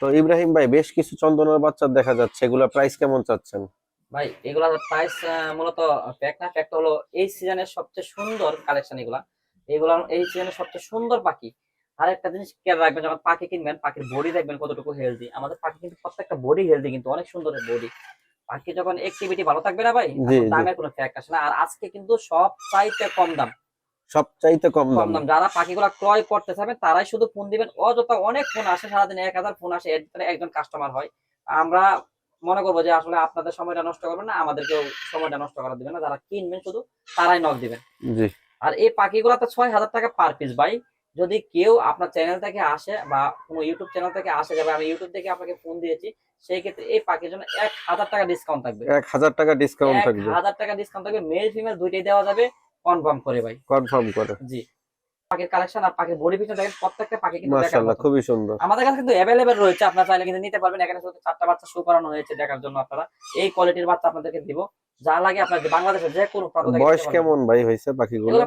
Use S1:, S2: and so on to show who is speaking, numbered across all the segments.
S1: তো ইব্রাহিম ভাই বেশ কিছু চন্দনের বাচ্চা দেখা যাচ্ছে এগুলা প্রাইস কেমন চাচ্ছেন?
S2: ভাই এগুলার প্রাইস মূলত প্যাক না প্যাকটা হলো এই সিজনের সবচেয়ে সুন্দর কালেকশন এগুলা। এগুলা এই সিজনের সবচেয়ে সুন্দর পাখি। আর একটা জিনিস খেয়াল রাখবেন যখন পাখি কিনবেন পাখির বডি দেখবেন কতটুকু হেলদি আমাদের পাখি কিন্তু প্রত্যেকটা বডি হেলদি কিন্তু অনেক সুন্দর বডি পাখি যখন অ্যাক্টিভিটি ভালো থাকবে না ভাই দামের কোনো ফ্যাক্ট আসে না। আর আজকে কিন্তু সব চাইতে কম দাম।
S1: সবচাইতে কম দাম।
S2: যারা পাখিগুলা ক্রয় করতে চাবেন তারাই শুধু ফোন দিবেন। অযথা অনেক ফোন আসে সারাদিন এক হাজার ফোন আসে এর ভিতরে একজন কাস্টমার হয়। আমরা মনে করব যে আসলে আপনাদের সময়টা নষ্ট করবেন না আমাদেরকেও সময়টা নষ্ট করা দিবেন না। যারা কিনবেন শুধু তারাই নক দিবেন।
S1: জি।
S2: আর এই পাখিগুলা তো ছয় হাজার টাকা পার পিস ভাই। যদি কেউ আপনার চ্যানেল থেকে আসে বা কোনো ইউটিউব চ্যানেল থেকে আসে যাবে আমি ইউটিউব থেকে আপনাকে ফোন দিয়েছি সেই ক্ষেত্রে এই পাখির জন্য এক হাজার টাকা ডিসকাউন্ট থাকবে।
S1: এক হাজার টাকা ডিসকাউন্ট থাকবে।
S2: হাজার টাকা ডিসকাউন্ট থাকবে। মেল ফিমেল দুইটাই দেওয়া যাবে। কনফার্ম করে ভাই।
S1: কনফার্ম করে।
S2: জি। পাখির কালেকশন আর পাখির বডি পিছনে দেখেন প্রত্যেকটা পাখি কিন্তু
S1: মাশাআল্লাহ খুবই সুন্দর।
S2: আমাদের কাছে কিন্তু রয়েছে আপনারা চাইলে কিন্তু নিতে পারবেন। এখানে শুধু চারটা বাচ্চা শো করানো হয়েছে দেখার জন্য আপনারা। এই কোয়ালিটির বাচ্চা আপনাদেরকে দিব। যা লাগে আপনার বাংলাদেশের যে কোনো প্রান্ত থেকে
S1: বয়স কেমন ভাই হয়েছে পাখিগুলো
S2: এগুলো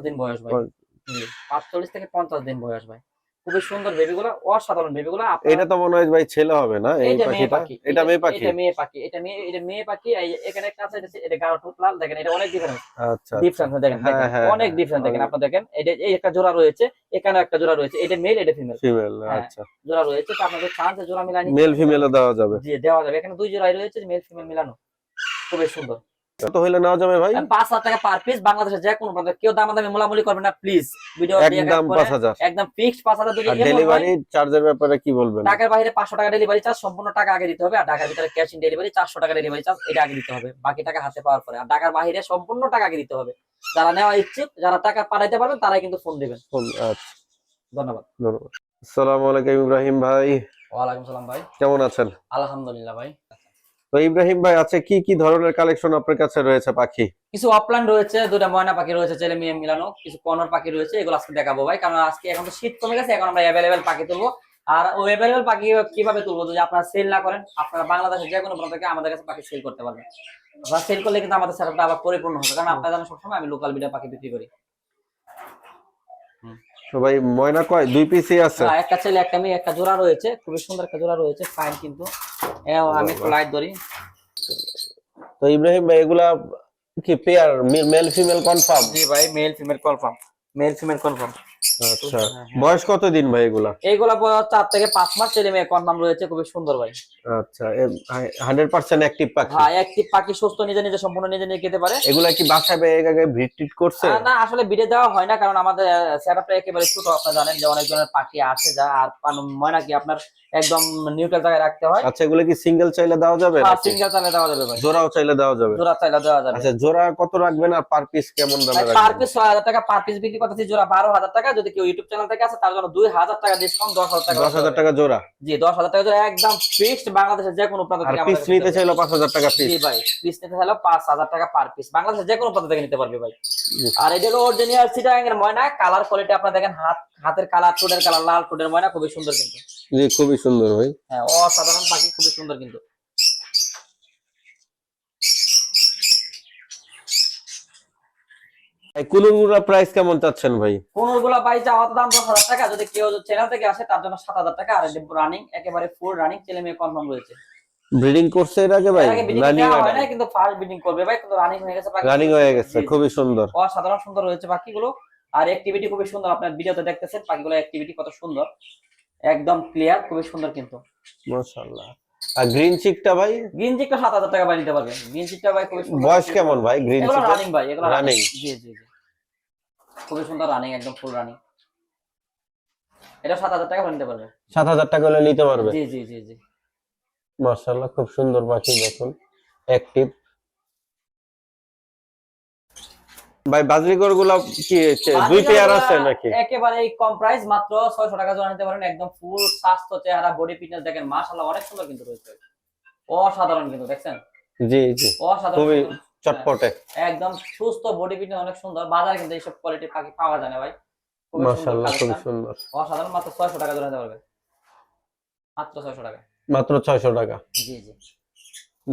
S2: দিন বয়স ভাই।
S1: পঞ্চ-
S2: জি, পাঁচচল্লিশ থেকে পঞ্চাশ দিন বয়স ভাই। খুবই সুন্দর বেবিগুলো অসাধারণ বেবিগুলো
S1: এটা তো মনে হয় ভাই ছেলে হবে না এই পাখিটা
S2: পাখি
S1: এটা মেয়ে পাখি
S2: এটা মেয়ে পাখি? এটা মেয়ে এটা মেয়ে পাখি এখানে একটা আছে এটা- গাঢ় টুক লাল দেখেন এটা অনেক ডিফারেন্স
S1: আচ্ছা
S2: ডিফারেন্স দেখেন
S1: হ্যাঁ,
S2: দেখেন,
S1: হ্যাঁ,
S2: অনেক
S1: হ্যাঁ,
S2: ডিফারেন্স দেখেন
S1: অনেক।
S2: আপনি দেখেন এটা এই একটা জোড়া রয়েছে এখানে একটা জোড়া রয়েছে এটা মেল এটা ফিমেল
S1: ফিমেল
S2: হ্যাঁ।
S1: আচ্ছা।
S2: জোড়া রয়েছে তো আপনাদের চান্স জোড়া মিলানি
S1: মেল ফিমেলও দেওয়া যাবে।
S2: জি দেওয়া যাবে এখানে দুই জোড়াই রয়েছে মেল ফিমেল মিলানো। খুবই সুন্দর।
S1: কত হইলে নেওয়া যাবে ভাই।
S2: টাকা পার পিস বাংলাদেশের যে কোনো কেউ দামাদামি মোলামুলি করবেন না প্লিজ ভিডিও
S1: একদম পাঁচ হাজার।
S2: একদম ফিক্সড পাঁচ হাজার যদি
S1: আর
S2: এমন হয়,
S1: ডেলিভারি চার্জের ব্যাপারে কি বলবেন?
S2: ঢাকার বাইরে পাঁচশো টাকা ডেলিভারি চার্জ সম্পূর্ণ টাকা আগে দিতে হবে আর ঢাকার ভিতরে ক্যাশ ইন ডেলিভারি চারশো টাকা ডেলিভারি চার্জ এটা আগে দিতে হবে বাকি টাকা হাতে পাওয়ার পরে। আর ঢাকার বাইরে সম্পূর্ণ টাকা আগে দিতে হবে। যারা নেওয়া ইচ্ছুক যারা টাকা পাঠাইতে পারবেন তারাই কিন্তু ফোন দিবেন।
S1: ফোন- আচ্ছা।
S2: ধন্যবাদ।
S1: ধন্যবাদ। আসসালামু আলাইকুম ইব্রাহিম ভাই।
S2: ওয়ালাইকুম সালাম ভাই।
S1: কেমন আছেন?
S2: আলহামদুলিল্লাহ ভাই।
S1: তো ইব্রাহিম ভাই আছে কি কি ধরনের কালেকশন আপনার কাছে রয়েছে পাখি?
S2: কিছু অফলাইন রয়েছে দুটা ময়না পাখি রয়েছে ছেলে মেয়ে মিলানো কিছু কর্নর পাখি রয়েছে এগুলো আজকে দেখাবো ভাই কারণ আজকে এখন তো শীত কমে গেছে এখন আমরা অ্যাভেলেবেল পাখি তুলবো। আর ওই অ্যাভেলেবেল পাখি কীভাবে তুলবো যদি আপনারা সেল না করেন আপনারা বাংলাদেশের যে কোনো থেকে আমাদের কাছে পাখি সেল করতে পারবেন। বা সেল করলে কিন্তু আমাদের সেটআপটা আবার পরিপূর্ণ হবে কারণ আপনারা জানেন সবসময় আমি লোকাল বিডা পাখি বিক্রি করি।
S1: তো ভাই ময়না কয়? দুই পিসই আছে।
S2: হ্যাঁ, একটা ছেলে একটা মেয়ে একটা জোড়া রয়েছে খুবই সুন্দর একটা জোড়া রয়েছে ফাইন কিন্তু। এও আমি একটু লাইট ধরি।
S1: তো ইব্রাহিম ভাই এগুলা কি পেয়ার মেল ফিমেল কনফার্ম
S2: জি ভাই male female confirm male female confirm
S1: আচ্ছা।
S2: হ্যাঁ, হ্যাঁ।
S1: বয়স কত দিন ভাই এগুলা?
S2: এইগুলা বয়স চার থেকে পাঁচ মাস ছেলে মেয়ে কনফার্ম রয়েছে খুবই সুন্দর ভাই।
S1: আচ্ছা হান্ড্রেড পার্সেন্ট অ্যাক্টিভ পাখি?
S2: হ্যাঁ একটি পাখি সুস্থ নিজে নিজে সম্পূর্ণ নিজে নিজে খেতে পারে।
S1: এগুলা কি বাসায় বা আগে টিট করছে?
S2: না আসলে বিড়ে দেওয়া হয় না কারণ আমাদের সেটআপটা একেবারে ছোট আপনারা জানেন যে অনেক ধরনের পাখি আসে যা আর ময়না কি আপনার একদম নিউট্রাল জায়গায় রাখতে হয়?
S1: আচ্ছা এগুলা কি সিঙ্গেল চাইলে দেওয়া যাবে নাকি?
S2: সিঙ্গেল চালে দেওয়া যাবে ভাই।
S1: জোড়াও চাইলে দেওয়া যাবে?
S2: জোড়া চাইলে দেওয়া যাবে।
S1: আচ্ছা জোড়া কত রাখবেন আর পার পিস কেমন দামে
S2: পার পিস ছয় হাজার টাকা পার পিস বিক্রি করতেছি জোড়া বারো হাজার টাকা যদি কেউ ইউটিউব চ্যানেল থেকে আসে তার জন্য দুই হাজার টাকা ডিসকাউন্ট দশ হাজার টাকা
S1: দশ হাজার টাকা জোড়া।
S2: জি দশ হাজার টাকা জোড়া একদম ফিক্সড বাংলাদেশের যে কোনো প্রান্ত থেকে
S1: পিস নিতে চাইলো পাঁচ হাজার টাকা পিস
S2: জি ভাই পিস নিতে চাইলে পাঁচ হাজার টাকা পার পিস বাংলাদেশের যে কোনো প্রান্ত থেকে নিতে পারবে ভাই। আর এটা হলো অরিজিনাল সিটাং এর ময়না কালার কোয়ালিটি আপনারা দেখেন হাত হাতের কালার ঠোঁটের কালার লাল ঠোঁটের ময়না খুবই সুন্দর কিন্তু।
S1: জি খুবই সুন্দর ভাই।
S2: হ্যাঁ অসাধারণ পাখি খুবই সুন্দর কিন্তু।
S1: কুলুঙ্গুরা প্রাইস কেমন চাচ্ছেন ভাই?
S2: কোনগুলো ভাই চাওয়া দাম দশ হাজার টাকা যদি কেউ চ্যানেল থেকে আসে তার জন্য সাত হাজার টাকা। আর রানিং একেবারে ফুল রানিং ছেলে মেয়ে কনফার্ম রয়েছে।
S1: ব্রিডিং করছে এর আগে ভাই? রানিং
S2: হয় না কিন্তু ফার্স্ট বিডিং করবে ভাই কিন্তু রানিং হয়ে গেছে।
S1: রানিং হয়ে গেছে। খুবই সুন্দর।
S2: অসাধারণ সুন্দর রয়েছে পাখিগুলো আর অ্যাক্টিভিটি খুবই সুন্দর আপনার ভিডিওতে দেখতেছেন পাখিগুলো অ্যাক্টিভিটি কত সুন্দর। একদম ক্লিয়ার খুবই সুন্দর কিন্তু।
S1: মাশাআল্লাহ। আর গ্রিন চিকটা ভাই?
S2: গ্রিন চিকটা সাত হাজার টাকা ভাই নিতে পারবেন গ্রিন চিকটা ভাই খুব
S1: বয়স কেমন ভাই? গ্রিন চিক
S2: রানিং ভাই এগুলো রানিং জি জি জি। খুবই সুন্দর রানিং একদম ফুল রানিং এটা সাত হাজার টাকা করে নিতে পারবে।
S1: সাত হাজার টাকা হলে নিতে পারবে?
S2: জি জি জি জি।
S1: মাশাআল্লাহ খুব সুন্দর পাখি দেখুন। অ্যাক্টিভ ভাই কি দুই পেয়ার আছে নাকি?
S2: একেবারে কম প্রাইস মাত্র ছয়শো টাকা জোড়া নিতে পারেন। একদম ফুল স্বাস্থ্য চেহারা বডি ফিটনেস দেখেন মাশাআল্লাহ অনেক সুন্দর কিন্তু রয়েছে। অসাধারণ কিন্তু দেখছেন?
S1: জি জি।
S2: অসাধারণ
S1: খুবই চটপটে।
S2: একদম সুস্থ বডি ফিটনেস অনেক সুন্দর। বাজারে কিন্তু এইসব পাখি পাওয়া যায় না ভাই।
S1: মাশাআল্লাহ
S2: collection।
S1: সুন্দর।
S2: অসাধারণ মাত্র ছয়শো টাকা জোড়া নিতে পারবে। মাত্র ছয়শো টাকা।
S1: মাত্র ছয়শো টাকা।
S2: জি জি।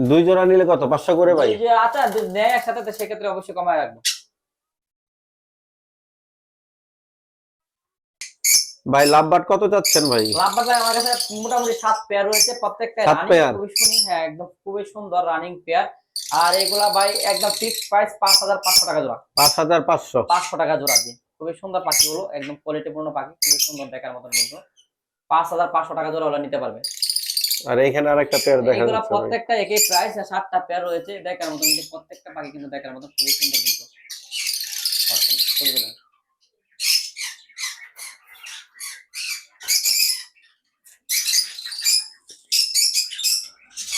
S1: দুই জোড়া নিলে কত? পাঁচশো করে ভাই?
S2: আচ্ছা নেয় একসাথে সেক্ষেত্রে অবশ্যই কমায় রাখব।
S1: ভাই লাভবাট কত চাচ্ছেন ভাই?
S2: লাভবাদ ভাই আমার কাছে মোটামুটি সাত পেয়ার রয়েছে। প্রত্যেকটা
S1: সাত
S2: রানিং
S1: পেয়ার?
S2: খুবই সুন্দর হ্যাঁ একদম খুবই সুন্দর রানিং পেয়ার আর এগুলা ভাই একদম ফিক্সড প্রাইস পাঁচ হাজার পাঁচশো টাকা জোড়া।
S1: পাঁচ হাজার পাঁচশো?
S2: পাঁচশো টাকা জোড়া দিয়ে। খুবই সুন্দর পাখিগুলো একদম কোয়ালিটিপূর্ণ পাখি খুবই সুন্দর দেখার মতন কিন্তু। পাঁচ হাজার পাঁচশো টাকা জোড়া ওরা নিতে পারবে।
S1: আর এখানে আরেকটা পেয়ার দেখা
S2: এগুলা
S1: যাচ্ছে ভাই।
S2: প্রত্যেকটা একই প্রাইস সাতটা পেয়ার রয়েছে। দেখার মতন কিন্তু প্রত্যেকটা পাখি কিন্তু দেখার মতন খুবই সুন্দর কিন্তু।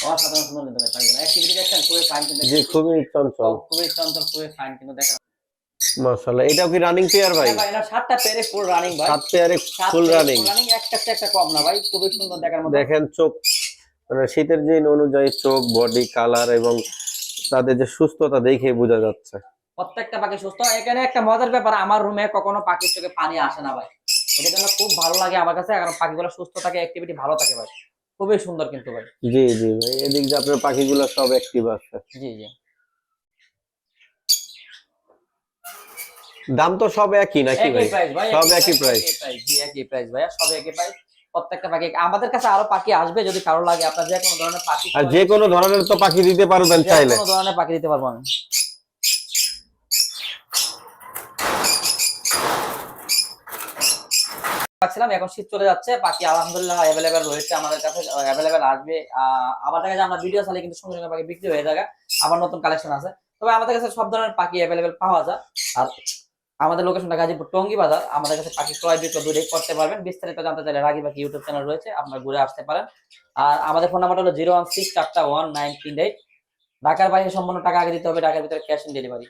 S2: অসাধারণ সুন্দর কিন্তু ভাই পাখিগুলো অ্যাক্টিভিটি দেখছেন খুবই ফাইন কিন্তু
S1: জি খুবই চঞ্চল।
S2: খুবই চঞ্চল খুবই ফাইন কিন্তু দেখা
S1: মাশাআল্লাহ এটাও কি রানিং পেয়ার ভাই?
S2: ভাই এনার সাতটা পেয়ারে ফুল রানিং ভাই।
S1: সাত পেয়ারে ফুল
S2: পেয়ারে
S1: রানিং
S2: একটা একটা কম না ভাই খুবই সুন্দর দেখার মতো।
S1: দেখেন চোখ মানে শীতের দিন অনুযায়ী চোখ বডি কালার এবং তাদের যে সুস্থতা দেখে বোঝা যাচ্ছে।
S2: প্রত্যেকটা পাখি সুস্থ। এখানে একটা মজার ব্যাপার আমার রুমে কখনো পাখির চোখে পানি আসে না ভাই। এটা জন্য খুব ভালো লাগে আমার কাছে কারণ পাখিগুলো সুস্থ থাকে অ্যাক্টিভিটি ভালো থাকে ভাই। খুবই সুন্দর কিন্তু ভাই।
S1: জি জি ভাই এদিক দিয়ে আপনার পাখিগুলো সব অ্যাক্টিভ আছে।
S2: জি জি।
S1: দাম তো সব একই নাকি ভাই? সব একই।
S2: প্রাইস জি একই প্রাইস ভাই সব একই প্রাইস প্রত্যেকটা পাখি আমাদের কাছে আরও পাখি আসবে যদি কারও লাগে আপনার যে কোনো ধরনের পাখি
S1: আর যে কোনো ধরনের তো পাখি দিতে পারবেন চাইলে
S2: কোনো ধরনের পাখি দিতে পারব আমি। পাচ্ছিলাম, এখন শীত চলে যাচ্ছে পাখি আলহামদুলিল্লাহ অ্যাভেলেবেল রয়েছে আমাদের কাছে অ্যাভেলেবেল আসবে আবার দেখা যায় আমরা ভিডিও চালে কিন্তু সঙ্গে সঙ্গে পাখি বিক্রি হয়ে যায় আবার নতুন কালেকশন আছে। তবে আমাদের কাছে সব ধরনের পাখি অ্যাভেলেবেল পাওয়া যায়। আর আমাদের লোকেশনটা গাজীপুর টঙ্গি বাজার, আমাদের কাছে পাখি ক্রয় বিক্রয় দূরে করতে পারবেন। বিস্তারিত জানতে চাইলে রাগি পাখি ইউটিউব চ্যানেল রয়েছে, আপনারা ঘুরে আসতে পারেন। আর আমাদের ফোন নাম্বার হলো জিরো ওয়ান সিক্স চারটা ওয়ান নাইন তিন এইট ঢাকার বাইরে সম্পূর্ণ টাকা আগে দিতে হবে, ঢাকার ভিতরে ক্যাশ অন ডেলিভারি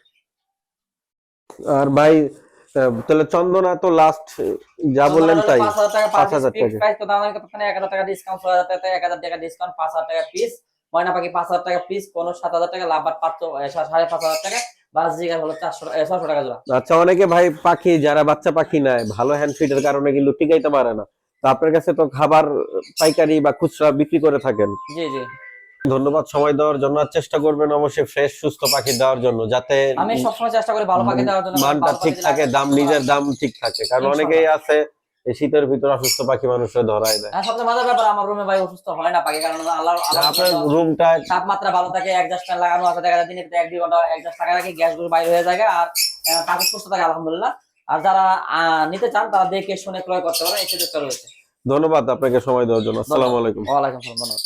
S1: আর ভাই তাহলে চন্দনা তো লাস্ট যা বললেন তাই।
S2: পাঁচ হাজার টাকা ডিসকাউন্ট ছয় হাজার টাকা। এক হাজার টাকা ডিসকাউন্ট পাঁচ হাজার টাকা পিস ময়না পাখি পাঁচ হাজার টাকা পিস কোনো সাত হাজার টাকা লাভ আর পাঁচ সাড়ে পাঁচ হাজার টাকা।
S1: আচ্ছা অনেকে ভাই পাখি যারা বাচ্চা পাখি নেয় ভালো হ্যান্ড কারণে কিন্তু টিকাইতে পারে না। তো আপনার কাছে তো খাবার পাইকারি বা খুচরা বিক্রি করে থাকেন।
S2: জি জি।
S1: ধন্যবাদ সময় দেওয়ার জন্য আর চেষ্টা করবেন অবশ্যই ফ্রেশ সুস্থ পাখি দেওয়ার জন্য যাতে
S2: আমি সবসময় চেষ্টা করি ভালো পাখি দেওয়ার জন্য
S1: মানটা ঠিক থাকে দাম নিজের দাম ঠিক থাকে। কারণ অনেকেই আছে শীতের ভিতর অসুস্থ পাখি মানুষের ধরায় দেয়।
S2: হ্যাঁ সবচেয়ে মজার ব্যাপার আমার রুমে ভাই অসুস্থ হয় না পাখি কারণ আল্লাহ আল্লাহ
S1: আপনার রুমটা
S2: তাপমাত্রা ভালো থাকে অ্যাডজাস্ট ফ্যান লাগানো আছে দেখা যায় দিনে এক দুই ঘণ্টা অ্যাডজাস্ট থাকা গুলো বাইরে হয়ে যায় আর পাখি সুস্থ থাকে আলহামদুলিল্লাহ। আর যারা নিতে চান তারা দেখে শুনে ক্রয় করতে পারেন এই সুযোগটা রয়েছে।
S1: ধন্যবাদ আপনাকে সময় দেওয়ার জন্য। আসসালামু আলাইকুম।
S2: ওয়ালাইকুম আসসালাম ধন্যবাদ।